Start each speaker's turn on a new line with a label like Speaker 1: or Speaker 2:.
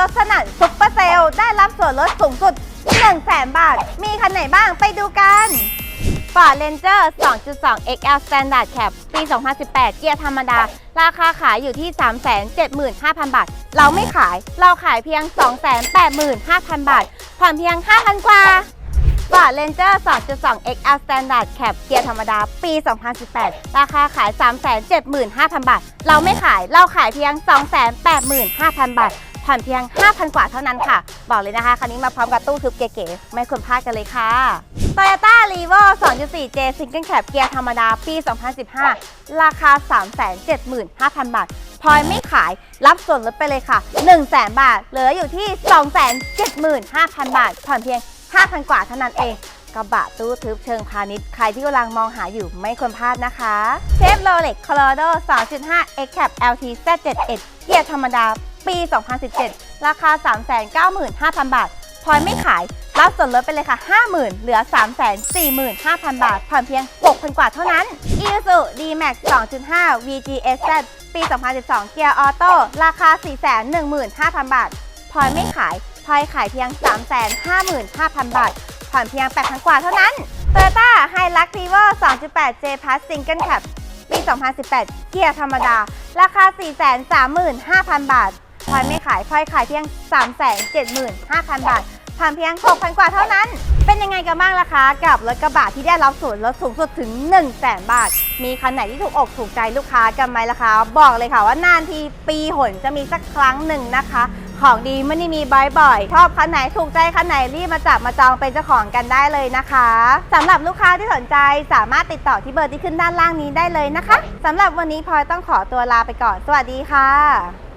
Speaker 1: ลดสนั่นซุปเปอร์เซลได้รับส่วนลดสูงสุด100,000 บาท มีคันไหนบ้างไปดูกัน Ford Ranger 2.2 XL Standard Cab ปี 2018 เกียร์ธรรมดา ราคาขายอยู่ที่ 375,000 บาท เราไม่ขาย เราขายเพียง 285,000 บาท ผ่อนเพียง 5,000 กว่า Ford Ranger 2.2 XL Standard Cab เกียร์ธรรมดา ปี 2018 ราคาขาย 375,000 บาท เราไม่ขาย เราขายเพียง 285,000 บาท ผ่อนเพียง 5,000 กว่าเท่านั้นค่ะ บอกเลยนะคะ คันนี้มาพร้อมกับตู้ทึบเก๋ๆ ไม่ควรพลาดกันเลยค่ะ Toyota r e v o 2.4J Single Cab เกียร์ธรรมดา ปี 2015 ราคา 375,000 บาทพลอยไม่ขายรับส่วนลดไปเลยค่ะ 100,000 บาท เหลืออยู่ที่ 275,000 บาท ผ่อนเพียง 5,000 กว่าเท่านั้นเอง กระบะตู้ทึบเชิงพาณิชย์ ใครที่กำลังมองหาอยู่ไม่ควรพลาดนะคะเชฟโรเล็กค Colorado 2.5 X Cap LT Z71 เกียร์ธรรมดาปี 2017 ราคา 395,000 บาทพลอยไม่ขาย รับส่วนลดไปเลยค่ะ 50,000 เหลือ 345,000 บาท ผ่อนเพียง 6,000 กว่าเท่านั้น Isuzu D-Max 2.5 VGSZ ปี 2012 เกียร์ออโต้ ราคา 415,000 บาท พลอยไม่ขาย พลอยขายเพียง 355,000 บาท ผ่อนเพียง 8,000 กว่าเท่านั้น Toyota Hilux Revo 2.8 J Plus Single Cab ปี 2018 เกียร์ธรรมดา ราคา 435,000 บาทพลอยไม่ขายพลอยขายเพียง 375,000 บาท ผ่านเพียง 6,000 กว่าเท่านั้น เป็นยังไงกันบ้างล่ะคะ กับรถกระบะที่ได้รับส่วนลดสูงสุดถึง 1 0 0 0 0แบาท มีคันไหนที่ถูกอกถูกใจลูกค้ากันไหมล่ะคะ บอกเลยค่ะว่านานทีปีหนจะมีสักครั้งหนึ่งนะคะ ของดีไม่ได้มีบ่อยๆชอบคันไหนถูกใจคันไหนรีบมาจับมาจองเป็นเจ้าของกันได้เลยนะคะสำหรับลูกค้าที่สนใจสามารถติดต่อที่เบอร์ที่ขึ้นด้านล่างนี้ได้เลยนะคะสำหรับวันนี้พลอยต้องขอตัวลาไปก่อนสวัสดีค่ะ